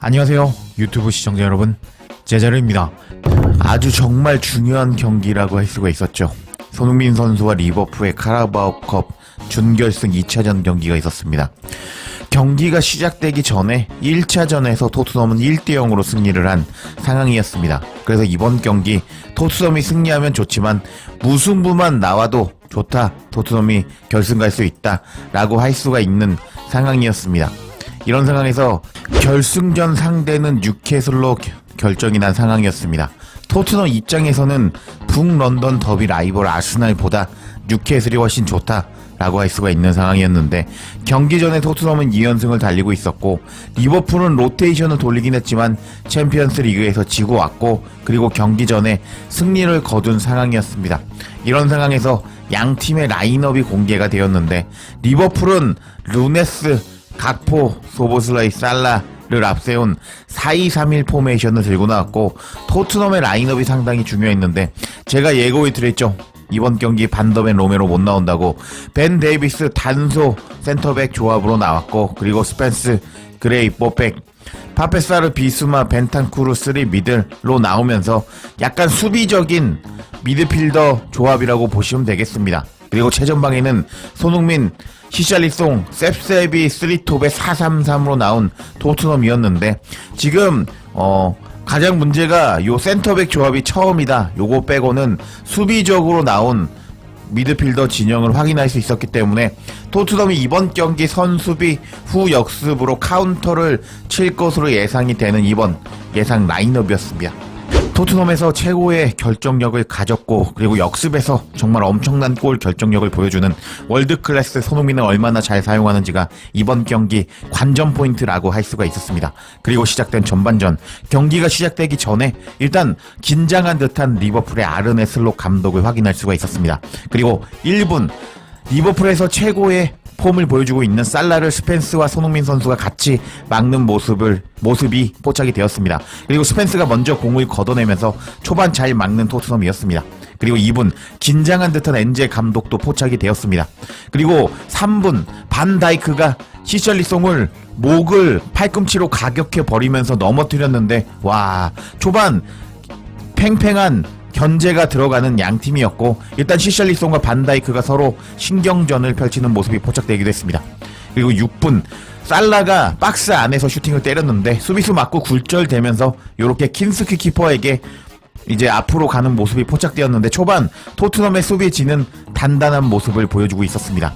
안녕하세요. 유튜브 시청자 여러분 제자르입니다. 아주 정말 중요한 경기라고 할 수가 있었죠. 손흥민 선수와 리버풀의 카라바오컵 준결승 2차전 경기가 있었습니다. 경기가 시작되기 전에 1차전에서 토트넘은 1대0으로 승리를 한 상황이었습니다. 그래서 이번 경기 토트넘이 승리하면 좋지만 무승부만 나와도 좋다. 토트넘이 결승 갈 수 있다 라고 할 수가 있는 상황이었습니다 이런 상황에서 결승전 상대는 뉴캐슬로 겨- 결정이 난 상황이었습니다. 토트넘 입장에서는 북런던 더비 라이벌 아스날보다 뉴캐슬이 훨씬 좋다라고 할 수가 있는 상황이었는데 경기 전에 토트넘은 2연승을 달리고 있었고 리버풀은 로테이션을 돌리긴 했지만 챔피언스 리그에서 지고 왔고 그리고 경기 전에 승리를 거둔 상황이었습니다. 이런 상황에서 양 팀의 라인업이 공개가 되었는데 리버풀은 루네스 각포, 소보슬라이, 살라를 앞세운 4-2-3-1 포메이션을 들고 나왔고 토트넘의 라인업이 상당히 중요했는데 제가 예고해 드렸죠. 이번 경기 반더벤 로메로 못 나온다고 벤 데이비스 단소 센터백 조합으로 나왔고 그리고 스펜스 그레이 뽀백 파페사르 비수마 벤탄쿠르 3 미들로 나오면서 약간 수비적인 미드필더 조합이라고 보시면 되겠습니다. 그리고 최전방에는 손흥민, 시샬리송, 셉세비 3톱의 433으로 나온 토트넘이었는데 지금 어 가장 문제가 요 센터백 조합이 처음이다. 요거 빼고는 수비적으로 나온 미드필더 진영을 확인할 수 있었기 때문에 토트넘이 이번 경기 선수비 후 역습으로 카운터를 칠 것으로 예상이 되는 이번 예상 라인업이었습니다. 토트넘에서 최고의 결정력을 가졌고 그리고 역습에서 정말 엄청난 골 결정력을 보여주는 월드 클래스 손흥민을 얼마나 잘 사용하는지가 이번 경기 관전 포인트라고 할 수가 있었습니다. 그리고 시작된 전반전 경기가 시작되기 전에 일단 긴장한 듯한 리버풀의 아르네 슬롯 감독을 확인할 수가 있었습니다. 그리고 1분 리버풀에서 최고의 폼을 보여주고 있는 살라를 스펜스와 손흥민 선수가 같이 막는 모습을 모습이 포착이 되었습니다. 그리고 스펜스가 먼저 공을 걷어내면서 초반 잘 막는 토트넘이었습니다. 그리고 2분 긴장한 듯한 엔제 감독도 포착이 되었습니다. 그리고 3분 반 다이크가 시셜리송을 목을 팔꿈치로 가격해 버리면서 넘어뜨렸는데 와 초반 팽팽한 견제가 들어가는 양 팀이었고 일단 시셜리송과 반다이크가 서로 신경전을 펼치는 모습이 포착되기도 했습니다. 그리고 6분 살라가 박스 안에서 슈팅을 때렸는데 수비수 맞고 굴절되면서 이렇게 킨스키 키퍼에게 이제 앞으로 가는 모습이 포착되었는데 초반 토트넘의 수비진은 단단한 모습을 보여주고 있었습니다.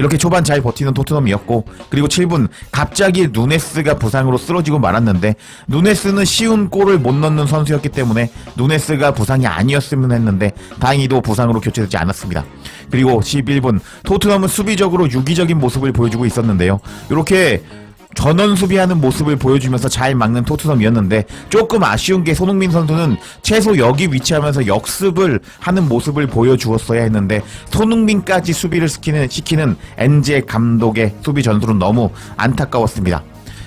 이렇게 초반 잘 버티는 토트넘이었고 그리고 7분 갑자기 누네스가 부상으로 쓰러지고 말았는데 누네스는 쉬운 골을 못 넣는 선수였기 때문에 누네스가 부상이 아니었으면 했는데 다행히도 부상으로 교체되지 않았습니다. 그리고 11분 토트넘은 수비적으로 유기적인 모습을 보여주고 있었는데요. 이렇게 전원 수비하는 모습을 보여주면서 잘 막는 토트넘이었는데 조금 아쉬운 게 손흥민 선수는 최소 여기 위치하면서 역습을 하는 모습을 보여주었어야 했는데 손흥민까지 수비를 시키는, 시키는 엔제 감독의 수비 전술은 너무 안타까웠습니다.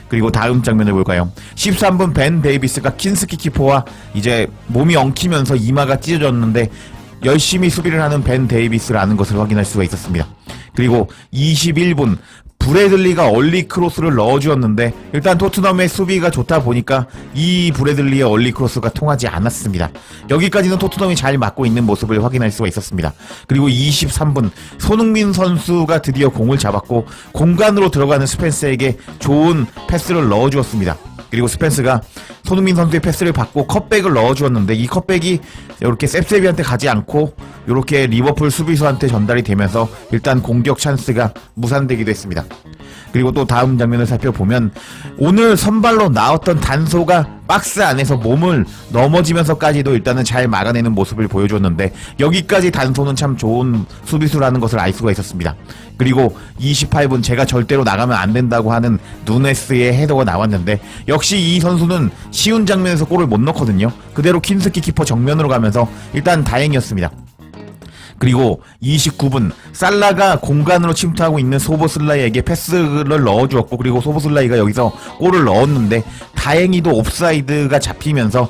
그리고 다음 장면을 볼까요? 13분 벤 데이비스가 킨스키 키퍼와 이제 몸이 엉키면서 이마가 찢어졌는데 열심히 수비를 하는 벤 데이비스라는 것을 확인할 수가 있었습니다. 그리고 21분 브래들리가 얼리 크로스를 넣어주었는데 일단 토트넘의 수비가 좋다 보니까 이 브래들리의 얼리 크로스가 통하지 않았습니다. 여기까지는 토트넘이 잘 맞고 있는 모습을 확인할 수가 있었습니다. 그리고 23분 손흥민 선수가 드디어 공을 잡았고 공간으로 들어가는 스펜스에게 좋은 패스를 넣어주었습니다. 그리고 스펜스가 손흥민 선수의 패스를 받고 컵백을 넣어주었는데 이 컵백이 이렇게 셉세비한테 가지 않고 이렇게 리버풀 수비수한테 전달이 되면서 일단 공격 찬스가 무산되기도 했습니다. 그리고 또 다음 장면을 살펴보면 오늘 선발로 나왔던 단소가 박스 안에서 몸을 넘어지면서까지도 일단은 잘 막아내는 모습을 보여줬는데 여기까지 단소는 참 좋은 수비수라는 것을 알 수가 있었습니다. 그리고 28분 제가 절대로 나가면 안 된다고 하는 누네스의 헤더가 나왔는데 역시 이 선수는 쉬운 장면에서 골을 못 넣거든요. 그대로 킨스키 키퍼 정면으로 가면서 일단 다행이었습니다. 그리고 29분 살라가 공간으로 침투하고 있는 소보슬라이에게 패스를 넣어주었고 그리고 소보슬라이가 여기서 골을 넣었는데 다행히도 옵사이드가 잡히면서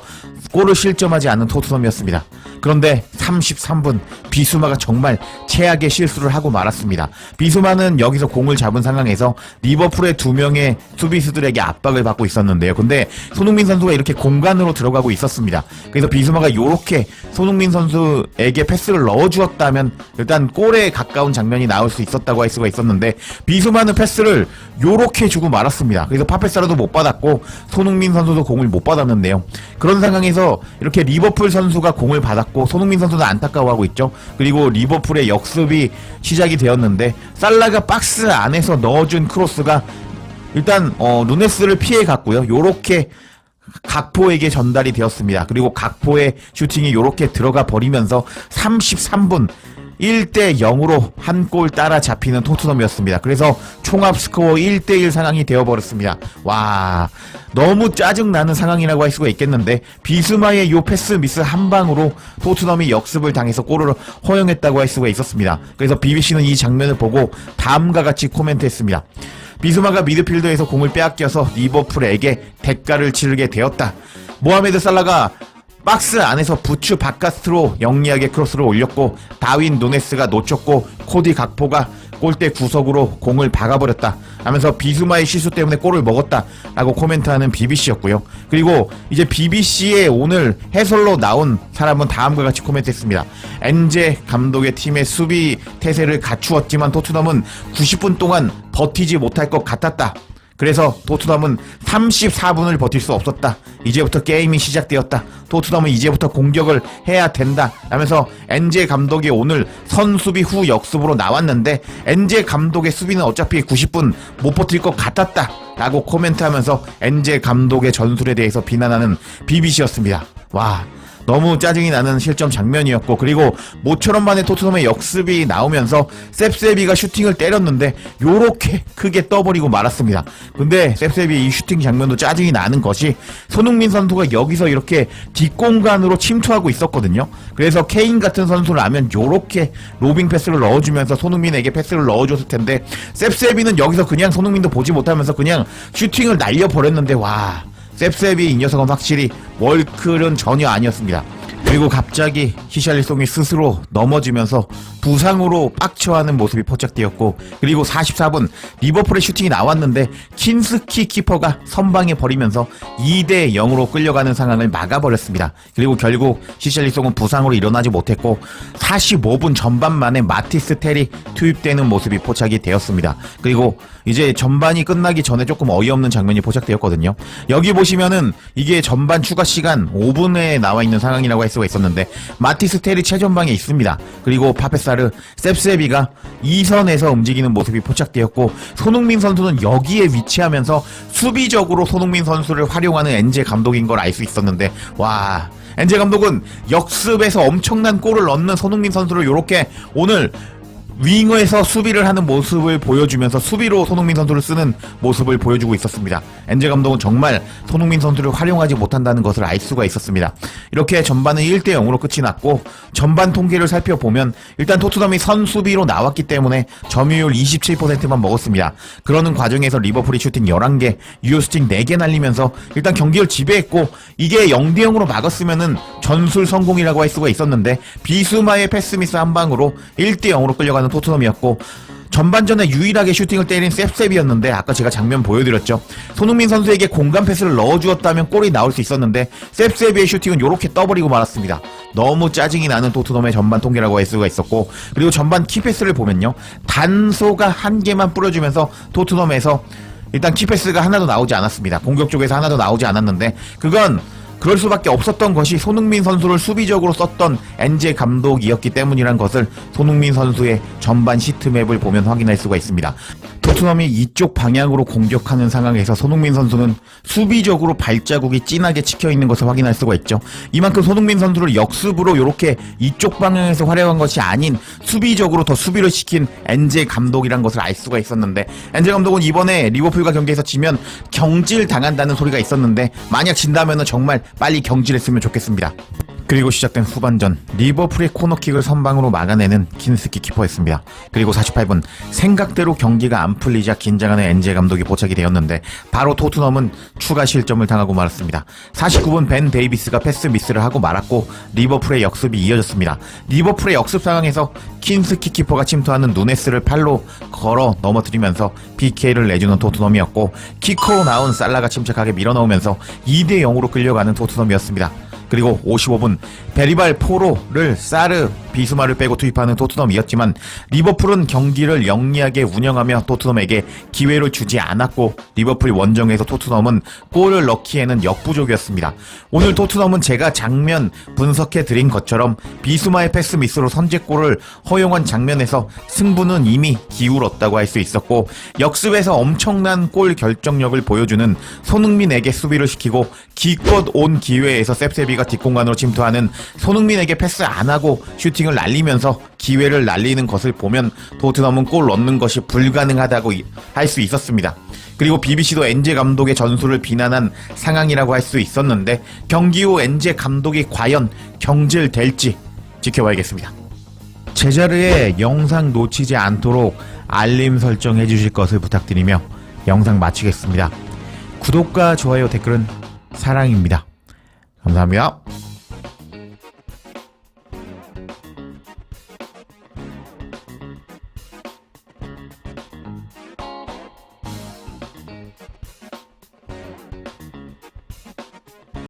골을 실점하지 않은 토트넘이었습니다. 그런데 33분 비수마가 정말 최악의 실수를 하고 말았습니다. 비수마는 여기서 공을 잡은 상황에서 리버풀의 두 명의 수비수들에게 압박을 받고 있었는데요. 근데 손흥민 선수가 이렇게 공간으로 들어가고 있었습니다. 그래서 비수마가 이렇게 손흥민 선수에게 패스를 넣어주었다면 일단 골에 가까운 장면이 나올 수 있었다고 할 수가 있었는데 비수마는 패스를 요렇게 주고 말았습니다. 그래서 파페사라도 못 받았고 손흥민 선수도 공을 못 받았는데요. 그런 상황에 서 이렇게 리버풀 선수가 공을 받았고 손흥민 선수는 안타까워하고 있죠. 그리고 리버풀의 역습이 시작이 되었는데 살라가 박스 안에서 넣어준 크로스가 일단 어, 누네스를 피해 갔고요. 요렇게 각포에게 전달이 되었습니다. 그리고 각포의 슈팅이 요렇게 들어가 버리면서 33분 1대 0으로 한 골 따라 잡히는 토트넘이었습니다. 그래서 총합 스코어 1대 1 상황이 되어버렸습니다. 와, 너무 짜증나는 상황이라고 할 수가 있겠는데, 비스마의 요 패스 미스 한 방으로 토트넘이 역습을 당해서 골을 허용했다고 할 수가 있었습니다. 그래서 BBC는 이 장면을 보고 다음과 같이 코멘트했습니다. 비스마가 미드필더에서 공을 빼앗겨서 리버풀에게 대가를 치르게 되었다. 모하메드 살라가 박스 안에서 부츠 바깥으로 영리하게 크로스를 올렸고 다윈 누네스가 놓쳤고 코디 각포가 골대 구석으로 공을 박아버렸다 하면서 비스마의 실수 때문에 골을 먹었다 라고 코멘트하는 BBC였고요. 그리고 이제 BBC의 오늘 해설로 나온 사람은 다음과 같이 코멘트했습니다. 엔제 감독의 팀의 수비 태세를 갖추었지만 토트넘은 90분 동안 버티지 못할 것 같았다 그래서 토트넘은 34분을 버틸 수 없었다. 이제부터 게임이 시작되었다. 토트넘은 이제부터 공격을 해야 된다. 하면서 엔제 감독이 오늘 선수비 후 역습으로 나왔는데 엔제 감독의 수비는 어차피 90분 못 버틸 것 같았다. 라고 코멘트하면서 엔제 감독의 전술에 대해서 비난하는 BBC였습니다. 와. 너무 짜증이 나는 실점 장면이었고 그리고 모처럼 만에 토트넘의 역습이 나오면서 셉세비가 슈팅을 때렸는데 요렇게 크게 떠버리고 말았습니다. 근데 셉세비 이 슈팅 장면도 짜증이 나는 것이 손흥민 선수가 여기서 이렇게 뒷공간으로 침투하고 있었거든요. 그래서 케인 같은 선수라면 요렇게 로빙 패스를 넣어주면서 손흥민에게 패스를 넣어줬을 텐데 셉세비는 여기서 그냥 손흥민도 보지 못하면서 그냥 슈팅을 날려버렸는데 와 셉셉이 이 녀석은 확실히 월클은 전혀 아니었습니다. 그리고 갑자기 히샬리송이 스스로 넘어지면서 부상으로 빡쳐하는 모습이 포착되었고 그리고 44분 리버풀의 슈팅이 나왔는데 킨스키 키퍼가 선방에 버리면서 2대 0으로 끌려가는 상황을 막아버렸습니다. 그리고 결국 히샬리송은 부상으로 일어나지 못했고 45분 전반 만에 마티스 텔이 투입되는 모습이 포착이 되었습니다. 그리고 이제 전반이 끝나기 전에 조금 어이없는 장면이 포착되었거든요. 여기 보시면은 이게 전반 추가 시간 5분에 나와 있는 상황이라고 할 수가 있었는데 마티스 텔이 최전방에 있습니다. 그리고 파페사르 셉세비가 2선에서 움직이는 모습이 포착되었고 손흥민 선수는 여기에 위치하면서 수비적으로 손흥민 선수를 활용하는 엔제 감독인 걸 알 수 있었는데 와 엔제 감독은 역습에서 엄청난 골을 넣는 손흥민 선수를 이렇게 오늘 윙어에서 수비를 하는 모습을 보여주면서 수비로 손흥민 선수를 쓰는 모습을 보여주고 있었습니다. 엔제 감독은 정말 손흥민 선수를 활용하지 못한다는 것을 알 수가 있었습니다. 이렇게 전반은 1대 0으로 끝이 났고 전반 통계를 살펴보면 일단 토트넘이 선수비로 나왔기 때문에 점유율 27%만 먹었습니다. 그러는 과정에서 리버풀이 슈팅 11개, 유효 슈팅 4개 날리면서 일단 경기를 지배했고 이게 0대 0으로 막았으면은 전술 성공이라고 할 수가 있었는데 비수마의 패스 미스 한 방으로 1대 0으로 끌려가는 토트넘이었고 전반전에 유일하게 슈팅을 때린 셉셉이었는데 아까 제가 장면 보여드렸죠. 손흥민 선수에게 공간 패스를 넣어주었다면 골이 나올 수 있었는데 셉셉의 슈팅은 이렇게 떠버리고 말았습니다. 너무 짜증이 나는 토트넘의 전반 통계라고 할 수가 있었고 그리고 전반 키패스를 보면요. 단소가 한 개만 뿌려주면서 토트넘에서 일단 키패스가 하나도 나오지 않았습니다. 공격 쪽에서 하나도 나오지 않았는데 그건 그럴 수밖에 없었던 것이 손흥민 선수를 수비적으로 썼던 엔제 감독이었기 때문이란 것을 손흥민 선수의 전반 시트맵을 보면 확인할 수가 있습니다. 토트넘이 이쪽 방향으로 공격하는 상황에서 손흥민 선수는 수비적으로 발자국이 진하게 찍혀 있는 것을 확인할 수가 있죠. 이만큼 손흥민 선수를 역습으로 이렇게 이쪽 방향에서 활용한 것이 아닌 수비적으로 더 수비를 시킨 엔제 감독이란 것을 알 수가 있었는데 엔제 감독은 이번에 리버풀과 경기에서 지면 경질 당한다는 소리가 있었는데 만약 진다면은 정말 빨리 경질했으면 좋겠습니다. 그리고 시작된 후반전 리버풀의 코너킥을 선방으로 막아내는 킨스키 키퍼였습니다. 그리고 48분 생각대로 경기가 안 풀리자 긴장하는 엔제 감독이 포착이 되었는데 바로 토트넘은 추가 실점을 당하고 말았습니다. 49분 벤 데이비스가 패스 미스를 하고 말았고 리버풀의 역습이 이어졌습니다. 리버풀의 역습 상황에서 킨스키 키퍼가 침투하는 누네스를 팔로 걸어 넘어뜨리면서 PK를 내주는 토트넘이었고 키커로 나온 살라가 침착하게 밀어넣으면서 2대 0으로 끌려가는 토트넘이었습니다. 그리고 55분 베리발 포로를 사르 비수마를 빼고 투입하는 토트넘이었지만 리버풀은 경기를 영리하게 운영하며 토트넘에게 기회를 주지 않았고 리버풀 원정에서 토트넘은 골을 넣기에는 역부족이었습니다. 오늘 토트넘은 제가 장면 분석해 드린 것처럼 비수마의 패스 미스로 선제골을 허용한 장면에서 승부는 이미 기울었다고 할 수 있었고 역습에서 엄청난 골 결정력을 보여주는 손흥민에게 수비를 시키고 기껏 온 기회에서 셉세비가 뒷공간으로 침투하는 손흥민에게 패스 안 하고 슈팅을 날리면서 기회를 날리는 것을 보면 토트넘은 골 넣는 것이 불가능하다고 할 수 있었습니다. 그리고 BBC도 엔제 감독의 전술을 비난한 상황이라고 할 수 있었는데 경기 후 엔제 감독이 과연 경질될지 지켜봐야겠습니다. 제자르의 영상 놓치지 않도록 알림 설정해 주실 것을 부탁드리며 영상 마치겠습니다. 구독과 좋아요 댓글은 사랑입니다. 감사합니다.